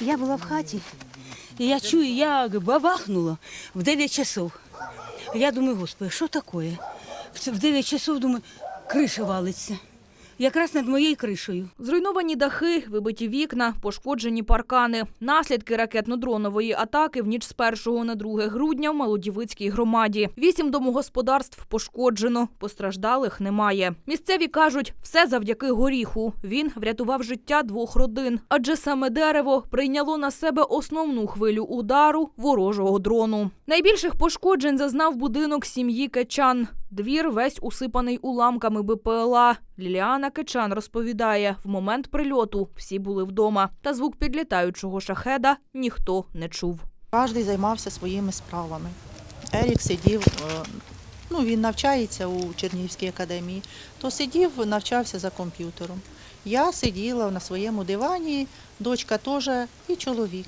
Я була в хаті, і я чую, як бабахнуло в 9 часов. Я думаю, господи, що таке? В 9 часов, думаю, криша валиться. Якраз над моєю кришею. Зруйновані дахи, вибиті вікна, пошкоджені паркани. Наслідки ракетно-дронової атаки в ніч з 1 на 2 грудня в Малодівицькій громаді. Вісім домогосподарств пошкоджено, постраждалих немає. Місцеві кажуть, все завдяки горіху. Він врятував життя двох родин, адже саме дерево прийняло на себе основну хвилю удару ворожого дрону. Найбільших пошкоджень зазнав будинок сім'ї Кечан. Двір весь усипаний уламками БПЛА. Ліліана Кечан розповідає, в момент прильоту всі були вдома, та звук підлітаючого шахеда ніхто не чув. Кожен займався своїми справами. Ерік сидів, е, ну він навчається у Чернігівській академії, то сидів, навчався за комп'ютером. Я сиділа на своєму дивані, дочка теж і чоловік.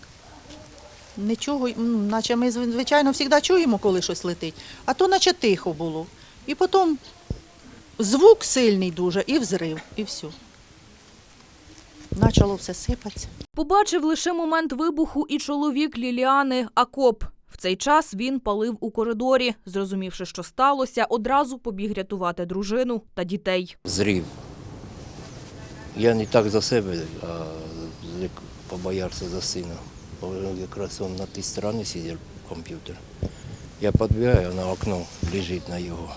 Нічого, ну, наче ми звичайно завжди чуємо, коли щось летить, а то наче тихо було. І потім звук сильний дуже, і взрив, і все. Почало все сипатися. Побачив лише момент вибуху і чоловік Ліліани Акоп. В цей час він палив у коридорі. Зрозумівши, що сталося, одразу побіг рятувати дружину та дітей. зрив. Я не так за себе, а побоявся за сина. Якраз він на тій стороні сидів комп'ютер. Я підбігаю, на окно лежить на його.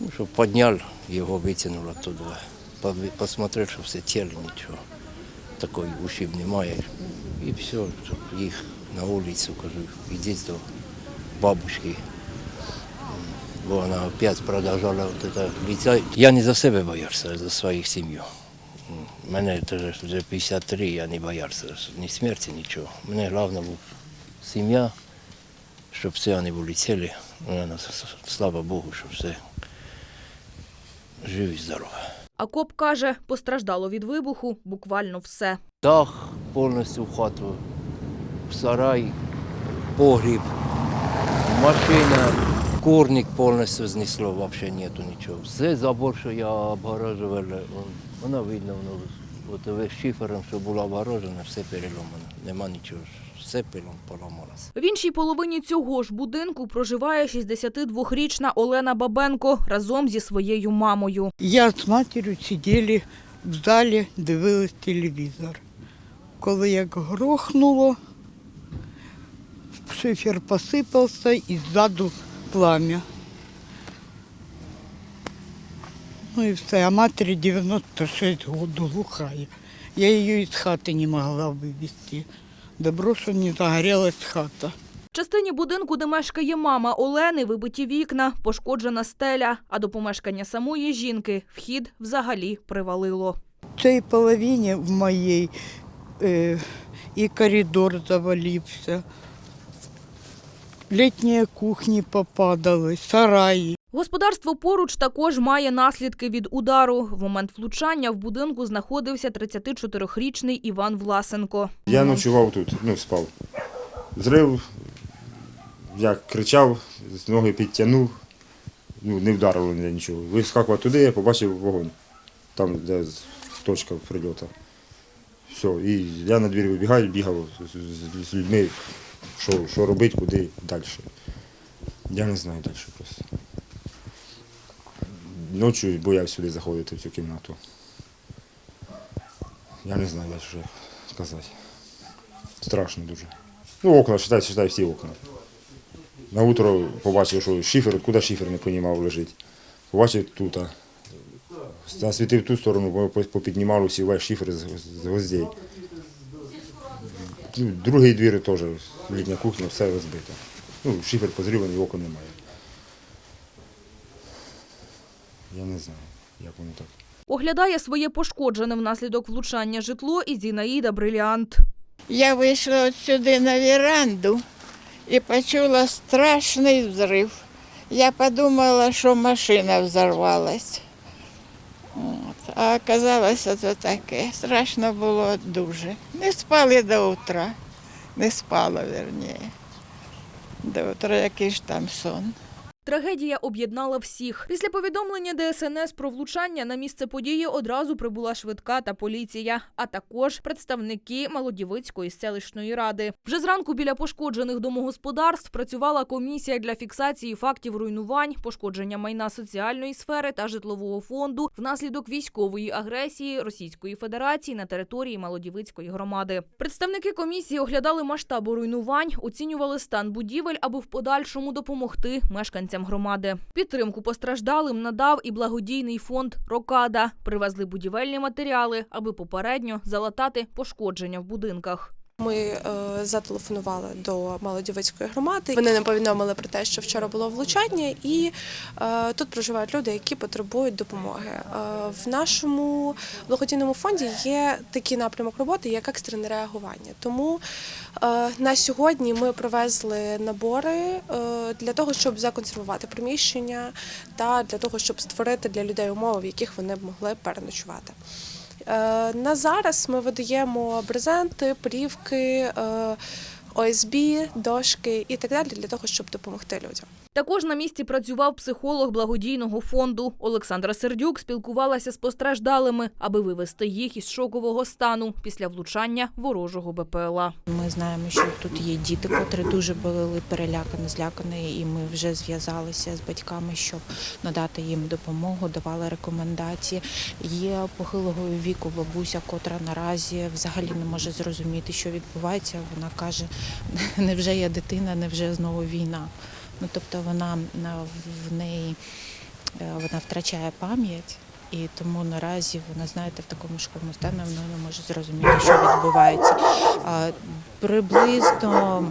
Ну, щоб підняв, його витягнув оттуда. Посмотрел, що все тіло нічого. Такої ушиб немає. І все, їх на вулицю, кажу, ідіть до бабушки. бо вона опять продовжувала вот это летать. Я не за себе боявся, а за своїх сім'ю. Мене теж вже 53, я не боявся ні смерті, нічого. Мене головне була сім'я, щоб все вони були цілі. Слава Богу, що все живі, здорові. Акоп каже, постраждало від вибуху буквально все. Дах повністю в хату, в сарай, погріб, машина, курник повністю знесло, взагалі нету нічого. Все забор, що я обгорожував, он- воно видно, воно от ви шифером, що було обгорожено, все переломано. Нема нічого, все пилом поламалося. В іншій половині цього ж будинку проживає 62-річна Олена Бабенко разом зі своєю мамою. Я з матір'ю сиділи в залі, дивились телевізор. Коли як грохнуло, шифер посипався і ззаду пламя. Ну і все, а матері 96 років, глухая. Я її із хати не могла вивезти. Добро, що не загорілась хата. В частині будинку, де мешкає мама Олени, вибиті вікна, пошкоджена стеля, а до помешкання самої жінки вхід взагалі привалило. В цій половині в моїй е, і коридор завалився, літні кухні попадали, сараї. Господарство поруч також має наслідки від удару. В момент влучання в будинку знаходився 34-річний Іван Власенко. Я ночував тут, ну, спав. Зрив, я кричав, з ноги підтягнув, ну, не вдарило мене нічого. Вискакував туди, я побачив вогонь, там, де з- точка прильоту. Все, і я на двір вибігаю, бігав з, з- з людьми, що, що робити, куди далі. Я не знаю далі просто. Ночі боявся сюди заходити в цю кімнату. Я не знаю далі, що сказати. Страшно дуже. Ну, окна, считай, считай всі окна. На утро побачив, що шифер, откуда шифер не розумів лежить. Побачив тут. Засвітив ту сторону, бо по- всі весь шифер з гвоздей. Другий двір теж, літня кухня, все розбито. Ну, шифер позріваний, окон немає. Я не знаю, як воно так. Оглядає своє пошкоджене внаслідок влучання житло і Зінаїда Брилянт. Я вийшла от сюди на веранду і почула страшний взрив. Я подумала, що машина взорвалась. От. А оказалося це таке. Страшно було дуже. Не спали до утра. Не спала, верніше. До утра який ж там сон. Трагедія об'єднала всіх. Після повідомлення ДСНС про влучання на місце події одразу прибула швидка та поліція, а також представники Малодівицької селищної ради. Вже зранку біля пошкоджених домогосподарств працювала комісія для фіксації фактів руйнувань, пошкодження майна соціальної сфери та житлового фонду внаслідок військової агресії Російської Федерації на території Малодівицької громади. Представники комісії оглядали масштаби руйнувань, оцінювали стан будівель, аби в подальшому допомогти мешканцям громади. Підтримку постраждалим надав і благодійний фонд Рокада. Привезли будівельні матеріали, аби попередньо залатати пошкодження в будинках. Ми е, зателефонували до Малодівицької громади. Вони нам повідомили про те, що вчора було влучання, і е, тут проживають люди, які потребують допомоги. Е, в нашому благодійному фонді є такий напрямок роботи, як екстрене реагування. Тому на сьогодні ми привезли набори для того, щоб законсервувати приміщення та для того, щоб створити для людей умови, в яких вони б могли переночувати. Е, На зараз ми видаємо брезенти, плівки, е, ОСБ, дошки і так далі для того, щоб допомогти людям. Також на місці працював психолог благодійного фонду. Олександра Сердюк спілкувалася з постраждалими, аби вивести їх із шокового стану після влучання ворожого БПЛА. Ми знаємо, що тут є діти, котрі дуже були перелякані, злякані, і ми вже зв'язалися з батьками, щоб надати їм допомогу, давали рекомендації. Є похилого віку бабуся, котра наразі взагалі не може зрозуміти, що відбувається. Вона каже: невже я дитина, невже знову війна. Ну тобто вона в неї е, вона втрачає пам'ять. І тому наразі вона, знаєте, в такому школьному стані вона не може зрозуміти, що відбувається. Приблизно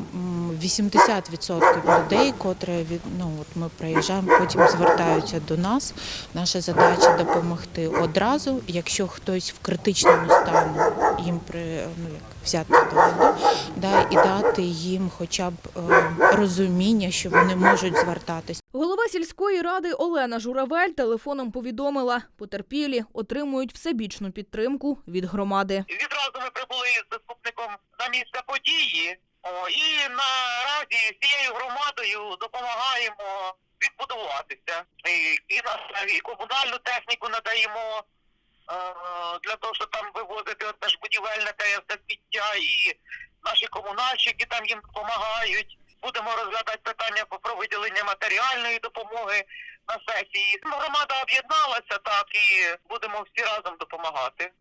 80% людей, котрі від ну от ми приїжджаємо, потім звертаються до нас. Наша задача допомогти одразу. Якщо хтось в критичному стані, їм при ну як взяти до ладу, да, і дати їм хоча б е, розуміння, що вони можуть звертатись. Голова сільської ради Олена Журавель телефоном повідомила, потерпілі отримують всебічну підтримку від громади. Відразу ми прибули з заступником на місце події. І наразі всією громадою допомагаємо відбудуватися. І, і, комунальну техніку надаємо е, для того, щоб там вивозити от ж будівельне те сміття, і наші комунальщики там їм допомагають. Будемо розглядати питання про виділення матеріальної допомоги на сесії. Громада об'єдналася так і будемо всі разом допомагати.